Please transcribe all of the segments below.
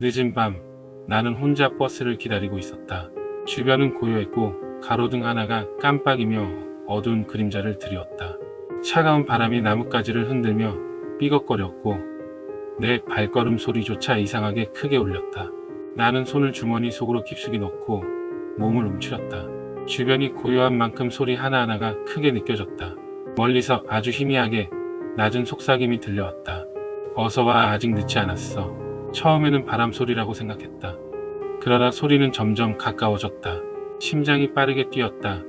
늦은 밤 나는 혼자 버스를 기다리고 있었다. 주변은 고요했고 가로등 하나가 깜빡이며 어두운 그림자를 드리웠다. 차가운 바람이 나뭇가지를 흔들며 삐걱거렸고 내 발걸음 소리조차 이상하게 크게 울렸다. 나는 손을 주머니 속으로 깊숙이 넣고 몸을 움츠렸다. 주변이 고요한 만큼 소리 하나하나가 크게 느껴졌다. 멀리서 아주 희미하게 낮은 속삭임이 들려왔다. 어서 와 아직 늦지 않았어. 처음에는 바람 소리라고 생각했다. 그러나 소리는 점점 가까워졌다. 심장이 빠르게 뛰었다.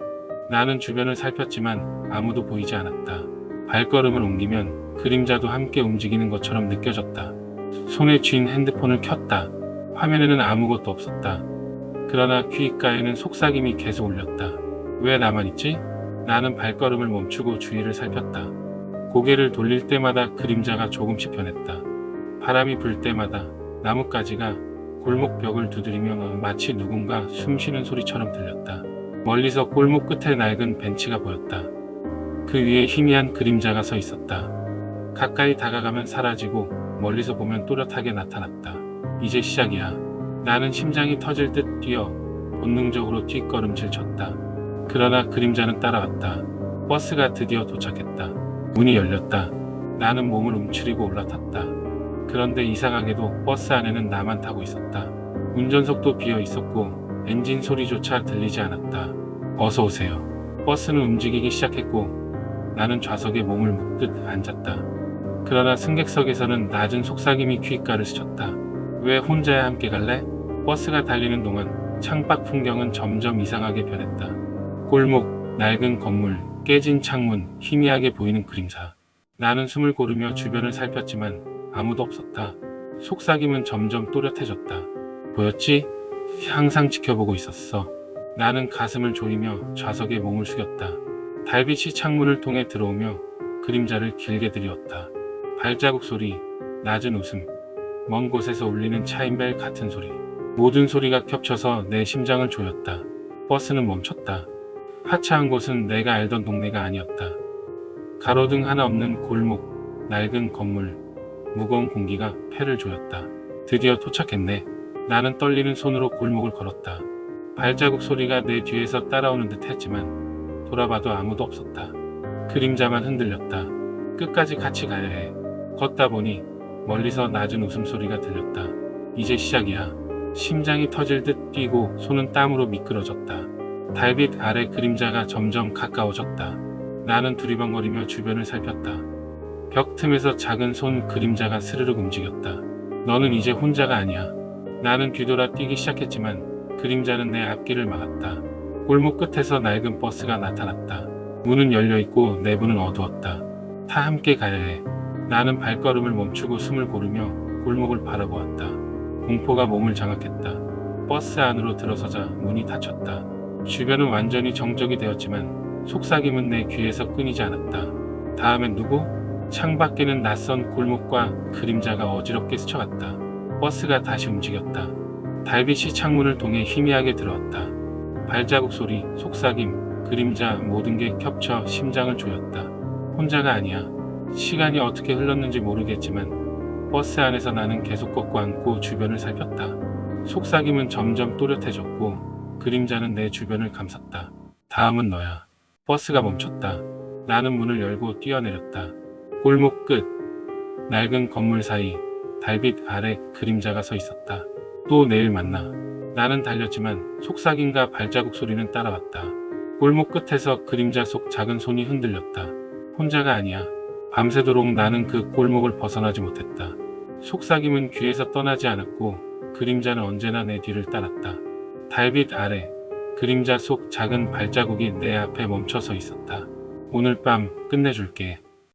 나는 주변을 살폈지만 아무도 보이지 않았다. 발걸음을 옮기면 그림자도 함께 움직이는 것처럼 느껴졌다. 손에 쥔 핸드폰을 켰다. 화면에는 아무것도 없었다. 그러나 귓가에는 속삭임이 계속 울렸다. 왜 나만 있지? 나는 발걸음을 멈추고 주위를 살폈다. 고개를 돌릴 때마다 그림자가 조금씩 변했다. 바람이 불 때마다 나뭇가지가 골목 벽을 두드리며 마치 누군가 숨쉬는 소리처럼 들렸다. 멀리서 골목 끝에 낡은 벤치가 보였다. 그 위에 희미한 그림자가 서 있었다. 가까이 다가가면 사라지고 멀리서 보면 또렷하게 나타났다. 이제 시작이야. 나는 심장이 터질 듯 뛰어 본능적으로 뒷걸음질 쳤다. 그러나 그림자는 따라왔다. 버스가 드디어 도착했다. 문이 열렸다. 나는 몸을 움츠리고 올라탔다. 그런데 이상하게도 버스 안에는 나만 타고 있었다. 운전석도 비어 있었고 엔진 소리조차 들리지 않았다. 어서 오세요. 버스는 움직이기 시작했고 나는 좌석에 몸을 묻듯 앉았다. 그러나 승객석에서는 낮은 속삭임이 귓가를 스쳤다. 왜 혼자야 함께 갈래? 버스가 달리는 동안 창밖 풍경은 점점 이상하게 변했다. 골목, 낡은 건물, 깨진 창문, 희미하게 보이는 그림자. 나는 숨을 고르며 주변을 살폈지만 아무도 없었다. 속삭임은 점점 또렷해졌다. 보였지? 항상 지켜보고 있었어. 나는 가슴을 조이며 좌석에 몸을 숙였다. 달빛이 창문을 통해 들어오며 그림자를 길게 들이웠다. 발자국 소리, 낮은 웃음, 먼 곳에서 울리는 차인벨 같은 소리. 모든 소리가 겹쳐서 내 심장을 조였다. 버스는 멈췄다. 하차한 곳은 내가 알던 동네가 아니었다. 가로등 하나 없는 골목, 낡은 건물, 무거운 공기가 폐를 조였다. 드디어 도착했네. 나는 떨리는 손으로 골목을 걸었다. 발자국 소리가 내 뒤에서 따라오는 듯 했지만 돌아봐도 아무도 없었다. 그림자만 흔들렸다. 끝까지 같이 가야 해. 걷다 보니 멀리서 낮은 웃음소리가 들렸다. 이제 시작이야. 심장이 터질 듯 뛰고 손은 땀으로 미끄러졌다. 달빛 아래 그림자가 점점 가까워졌다. 나는 두리번거리며 주변을 살폈다. 벽 틈에서 작은 손 그림자가 스르륵 움직였다. 너는 이제 혼자가 아니야. 나는 뒤돌아 뛰기 시작했지만 그림자는 내 앞길을 막았다. 골목 끝에서 낡은 버스가 나타났다. 문은 열려 있고 내부는 어두웠다. 다 함께 가야 해. 나는 발걸음을 멈추고 숨을 고르며 골목을 바라보았다. 공포가 몸을 장악했다. 버스 안으로 들어서자 문이 닫혔다. 주변은 완전히 정적이 되었지만 속삭임은 내 귀에서 끊이지 않았다. 다음엔 누구? 창밖에는 낯선 골목과 그림자가 어지럽게 스쳐갔다. 버스가 다시 움직였다. 달빛이 창문을 통해 희미하게 들어왔다. 발자국 소리, 속삭임, 그림자 모든 게 겹쳐 심장을 조였다. 혼자가 아니야. 시간이 어떻게 흘렀는지 모르겠지만 버스 안에서 나는 계속 걷고 앉고 주변을 살폈다. 속삭임은 점점 또렷해졌고 그림자는 내 주변을 감쌌다. 다음은 너야. 버스가 멈췄다. 나는 문을 열고 뛰어내렸다. 골목 끝, 낡은 건물 사이, 달빛 아래 그림자가 서 있었다. 또 내일 만나. 나는 달렸지만 속삭임과 발자국 소리는 따라왔다. 골목 끝에서 그림자 속 작은 손이 흔들렸다. 혼자가 아니야. 밤새도록 나는 그 골목을 벗어나지 못했다. 속삭임은 귀에서 떠나지 않았고 그림자는 언제나 내 뒤를 따랐다. 달빛 아래 그림자 속 작은 발자국이 내 앞에 멈춰서 있었다. 오늘 밤 끝내줄게.